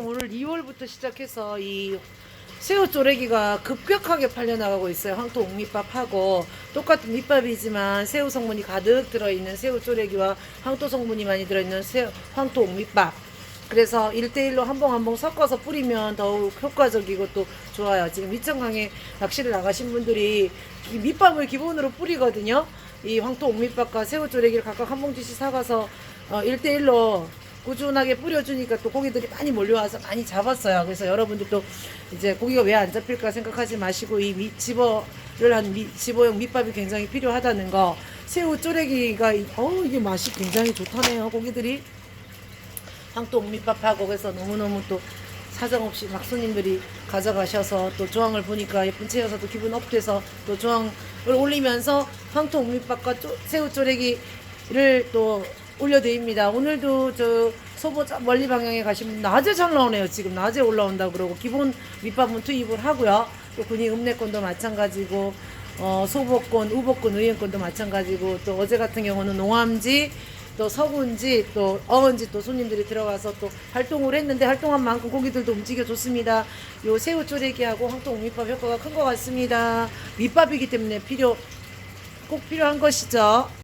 오늘 2월부터 시작해서 이 새우 쪼래기가 급격하게 팔려나가고 있어요. 황토 옥밑밥하고 똑같은 밑밥이지만 새우 성분이 가득 들어있는 새우 쪼래기와 황토 성분이 많이 들어있는 새우, 황토 옥밑밥. 그래서 1대1로 한 봉 한 봉 섞어서 뿌리면 더욱 효과적이고 또 좋아요. 지금 이천강에 낚시를 나가신 분들이 이 밑밥을 기본으로 뿌리거든요. 이 황토 옥밑밥과 새우 쪼래기를 각각 한 봉지씩 사가서 어, 1대1로 꾸준하게 뿌려주니까 또 고기들이 많이 몰려와서 많이 잡았어요. 그래서 여러분들도 이제 고기가 왜 안 잡힐까 생각하지 마시고 이 미, 집어를 한 미, 집어용 밑밥이 굉장히 필요하다는 거. 새우 쪼래기가 이- 어 이게 맛이 굉장히 좋다네요. 고기들이 황토 옥밑밥하고 그래서 너무너무 또 사정없이 막 손님들이 가져가셔서 또 조항을 보니까 예쁜 채여서도 기분 업돼서 또 조항을 올리면서 황토 옥밑밥과 쪼- 새우 쪼래기를 또 올려드립니다. 오늘도 저 소보 저 멀리 방향에 가시면 낮에 잘 나오네요. 지금 낮에 올라온다 그러고 기본 밑밥은 투입을 하고요. 또 군이 읍내권도 마찬가지고 어, 소보권, 우보권, 의원권도 마찬가지고 또 어제 같은 경우는 농암지 또 서군지 또 어은지 또 손님들이 들어가서 또 활동을 했는데 활동한 만큼 고기들도 움직여줬습니다. 요 새우 쪼래기하고 황토 옥밑밥 효과가 큰 것 같습니다. 밑밥이기 때문에 필요 꼭 필요한 것이죠.